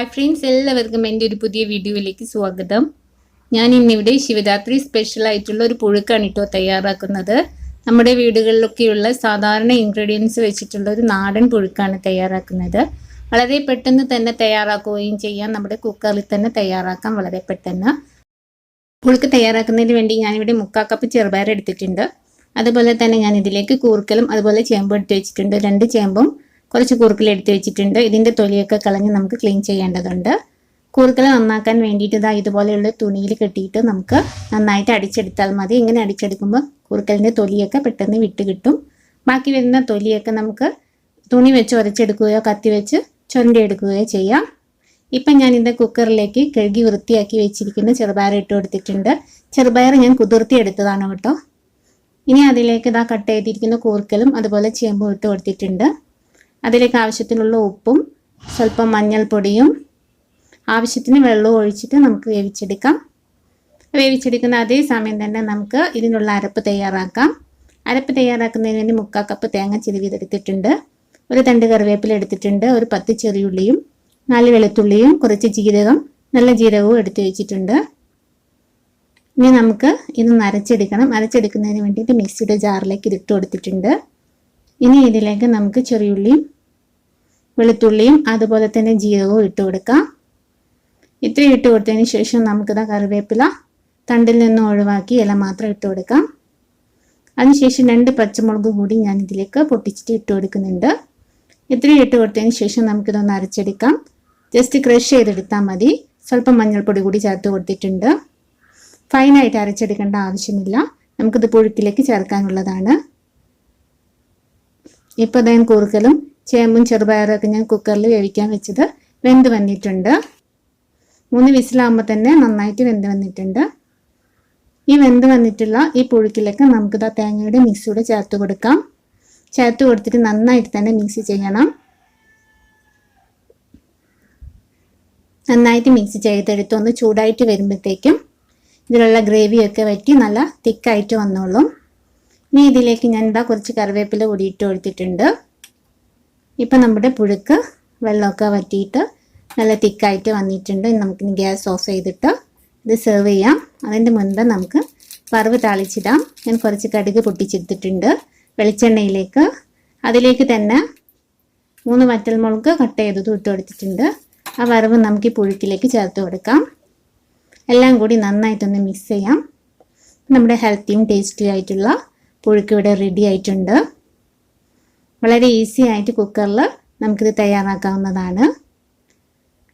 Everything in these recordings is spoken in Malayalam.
ഹായ് ഫ്രണ്ട്സ് എല്ലാവർക്കും എന്റെ ഒരു പുതിയ വീഡിയോയിലേക്ക് സ്വാഗതം. ഞാൻ ഇന്നിവിടെ ശിവരാത്രി സ്പെഷ്യൽ ആയിട്ടുള്ള ഒരു പുഴുക്കാണ് കേട്ടോ തയ്യാറാക്കുന്നത്. നമ്മുടെ വീടുകളിലൊക്കെയുള്ള സാധാരണ ഇൻഗ്രീഡിയൻസ് വെച്ചിട്ടുള്ള ഒരു നാടൻ പുഴുക്കാണ് തയ്യാറാക്കുന്നത്. വളരെ പെട്ടെന്ന് തന്നെ തയ്യാറാക്കുകയും ചെയ്യാം. നമ്മുടെ കുക്കറിൽ തന്നെ തയ്യാറാക്കാം വളരെ പെട്ടെന്ന്. പുഴുക്ക് തയ്യാറാക്കുന്നതിന് വേണ്ടി ഞാനിവിടെ മുക്കാൽ കപ്പ് ചെറുപയർ എടുത്തിട്ടുണ്ട്. അതുപോലെ തന്നെ ഞാൻ ഇതിലേക്ക് കൂർക്കലും അതുപോലെ ചേമ്പും എടുത്ത് വെച്ചിട്ടുണ്ട്. രണ്ട് ചേമ്പും കുറച്ച് കൂർക്കൽ എടുത്ത് വെച്ചിട്ടുണ്ട്. ഇതിന്റെ തൊലിയൊക്കെ കളഞ്ഞ് നമുക്ക് ക്ലീൻ ചെയ്യേണ്ടതുണ്ട്. കൂർക്കൽ നന്നാക്കാൻ വേണ്ടിയിട്ട് ഇതാ ഇതുപോലെയുള്ള തുണിയിൽ കെട്ടിയിട്ട് നമുക്ക് നന്നായിട്ട് അടിച്ചെടുത്താൽ മതി. ഇങ്ങനെ അടിച്ചെടുക്കുമ്പോൾ കൂർക്കലിന്റെ തൊലിയൊക്കെ പെട്ടെന്ന് വിട്ട് കിട്ടും. ബാക്കി വരുന്ന തൊലിയൊക്കെ നമുക്ക് തുണി വെച്ച് ഉരച്ചെടുക്കുകയോ കത്തി വെച്ച് ചുരണ്ടിയെടുക്കുകയോ ചെയ്യാം. ഇപ്പം ഇതിന്റെ കുക്കറിലേക്ക് കഴുകി വൃത്തിയാക്കി വെച്ചിരിക്കുന്ന ചെറുപയർ ഇട്ട് കൊടുത്തിട്ടുണ്ട്. ചെറുപയർ ഞാൻ കുതിർത്തി എടുത്തതാണ് കേട്ടോ. ഇനി അതിലേക്ക് ഇതാ കട്ട് ചെയ്തിരിക്കുന്ന കൂർക്കലും അതുപോലെ ചേമ്പും ഇട്ട് കൊടുത്തിട്ടുണ്ട്. അതിലേക്ക് ആവശ്യത്തിനുള്ള ഉപ്പും സ്വല്പം മഞ്ഞൾപ്പൊടിയും ആവശ്യത്തിന് വെള്ളവും ഒഴിച്ചിട്ട് നമുക്ക് വേവിച്ചെടുക്കാം. വേവിച്ചെടുക്കുന്ന അതേ സമയം തന്നെ നമുക്ക് ഇതിനുള്ള അരപ്പ് തയ്യാറാക്കാം. അരപ്പ് തയ്യാറാക്കുന്നതിന് വേണ്ടി മുക്കാൽ കപ്പ് തേങ്ങ ചിരുവിതെടുത്തിട്ടുണ്ട്. ഒരു തണ്ട് കറിവേപ്പില എടുത്തിട്ടുണ്ട്. ഒരു പത്ത് ചെറിയുള്ളിയും നാല് വെളുത്തുള്ളിയും കുറച്ച് ജീരകം നല്ല ജീരകവും എടുത്തു വെച്ചിട്ടുണ്ട്. ഇനി നമുക്ക് ഇത് അരച്ചെടുക്കണം. അരച്ചെടുക്കുന്നതിന് വേണ്ടിയിട്ട് മിക്സിയുടെ ജാറിലേക്ക് ഇതിട്ട് കൊടുത്തിട്ടുണ്ട്. ഇനി ഇതിലേക്ക് നമുക്ക് ചെറിയുള്ളിയും വെളുത്തുള്ളിയും അതുപോലെ തന്നെ ജീരകവും ഇട്ട് കൊടുക്കാം. ഇത്രയും ഇട്ട് കൊടുത്തതിന് ശേഷം നമുക്കിതാ കറിവേപ്പില തണ്ടിൽ നിന്ന് ഒഴിവാക്കി ഇല മാത്രം ഇട്ട് കൊടുക്കാം. അതിനുശേഷം രണ്ട് പച്ചമുളക് കൂടി ഞാൻ ഇതിലേക്ക് പൊട്ടിച്ചിട്ട് ഇട്ട് കൊടുക്കുന്നുണ്ട്. ഇത്രയും ഇട്ട് കൊടുത്തതിന് ശേഷം നമുക്കിതൊന്ന് അരച്ചെടുക്കാം. ജസ്റ്റ് ക്രഷ് ചെയ്തെടുത്താൽ മതി. സ്വല്പം മഞ്ഞൾപ്പൊടി കൂടി ചേർത്ത് കൊടുത്തിട്ടുണ്ട്. ഫൈനായിട്ട് അരച്ചെടുക്കേണ്ട ആവശ്യമില്ല. നമുക്കിത് പുഴുക്കിലേക്ക് ചേർക്കാനുള്ളതാണ്. ഇപ്പോൾ ഞാൻ കുറുക്കലും ചേമ്പും ചെറുപയറൊക്കെ ഞാൻ കുക്കറിൽ വേവിക്കാൻ വെച്ചത് വെന്ത് വന്നിട്ടുണ്ട്. മൂന്ന് വിസിലാകുമ്പോൾ തന്നെ നന്നായിട്ട് വെന്ത് വന്നിട്ടുണ്ട്. ഈ വെന്ത് വന്നിട്ടുള്ള ഈ പുഴുക്കിലേക്ക് നമുക്കിത് ആ തേങ്ങയുടെ മിക്സിയുടെ ചേർത്ത് കൊടുക്കാം. ചേർത്ത് കൊടുത്തിട്ട് നന്നായിട്ട് തന്നെ മിക്സ് ചെയ്യണം. നന്നായിട്ട് മിക്സ് ചെയ്തെടുത്ത് ഒന്ന് ചൂടായിട്ട് വരുമ്പോഴത്തേക്കും ഇതിലുള്ള ഗ്രേവിയൊക്കെ വറ്റി നല്ല തിക്കായിട്ട് വന്നോളും. ഇനി ഇതിലേക്ക് ഞാൻ എന്താ കുറച്ച് കറിവേപ്പില കൂടി ഇട്ട് കൊടുത്തിട്ടുണ്ട്. ഇപ്പം നമ്മുടെ പുഴുക്ക് വെള്ളമൊക്കെ വറ്റിയിട്ട് നല്ല തിക്കായിട്ട് വന്നിട്ടുണ്ട്. നമുക്ക് ഗ്യാസ് ഓഫ് ചെയ്തിട്ട് ഇത് സെർവ് ചെയ്യാം. അതിന്റെ മുൻപ് നമുക്ക് വറവ് താളിച്ചിടാം. ഞാൻ കുറച്ച് കടുക് പൊട്ടിച്ചെടുത്തിട്ടുണ്ട്. വെളിച്ചെണ്ണയിലേക്ക് അതിലേക്ക് തന്നെ മൂന്ന് വറ്റൽമുളക് കട്ട് ചെയ്ത് ഇട്ട് കൊടുത്തിട്ടുണ്ട്. ആ വറവ് നമുക്ക് ഈ പുഴുക്കിലേക്ക് ചേർത്ത് കൊടുക്കാം. എല്ലാം കൂടി നന്നായിട്ടൊന്ന് മിക്സ് ചെയ്യാം. നമ്മുടെ ഹെൽത്തിയും ടേസ്റ്റി ആയിട്ടുള്ള പുഴുക്ക് ഇവിടെ റെഡി ആയിട്ടുണ്ട്. വളരെ ഈസി ആയിട്ട് കുക്കറിൽ നമുക്കിത് തയ്യാറാക്കാവുന്നതാണ്.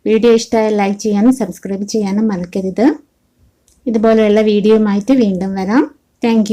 വീഡിയോ ഇഷ്ടമായ ലൈക്ക് ചെയ്യാനും സബ്സ്ക്രൈബ് ചെയ്യാനും മറക്കരുത്. ഇതുപോലെയുള്ള വീഡിയോയുമായിട്ട് വീണ്ടും വരാം. താങ്ക്